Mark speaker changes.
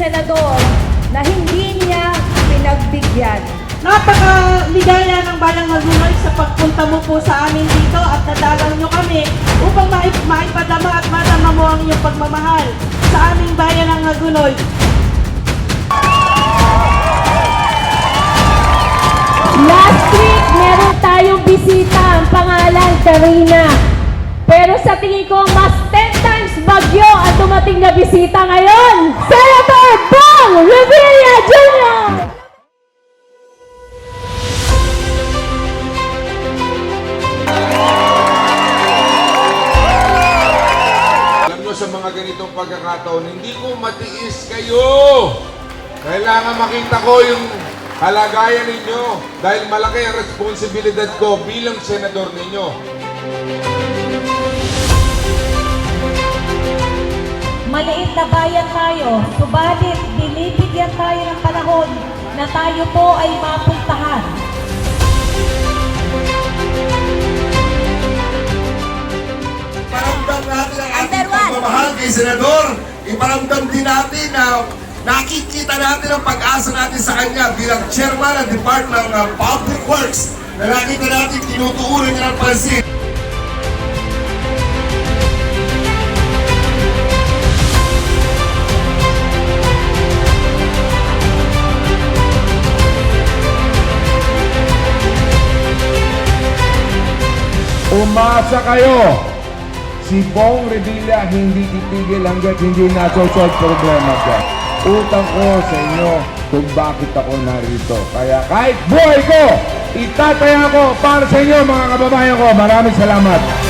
Speaker 1: senador na hindi niya pinagbigyan.
Speaker 2: Napaka-ligaya ng Balang Magulay sa pagpunta mo po sa amin dito at nadalaw nyo kami upang maip maipadama at madama mo ang iyong pagmamahal sa aming bayan ng Maguloy.
Speaker 3: Last week, meron tayong bisita, ang pangalan, Karina. Pero sa tingin ko, mas 10 times bagyo ang dumating na bisita ngayon. Senator
Speaker 4: Nyo sa mga ganitong pagkakataon, hindi ko matiis kayo. Kailangan makita ko yung halagayan ninyo dahil malaki ang responsibilidad ko bilang senador ninyo.
Speaker 5: Maliit na bayan tayo, subalit binibigyan tayo ng panahon na tayo po ay mapuntahan.
Speaker 6: Kay Senador. Iparamdam din natin na nakikita natin ang pag-asa natin sa kanya bilang chairman ng Department ng Public Works na nakita natin tinutuunan niya ng pansin.
Speaker 4: Umasa kayo! Si Bong Revilla hindi titigil hanggat hindi nasosolve problema ko. Utang ko sa inyo kung bakit ako narito. Kaya kahit buhay ko, itataya ko para sa inyo mga kababayan ko. Maraming salamat.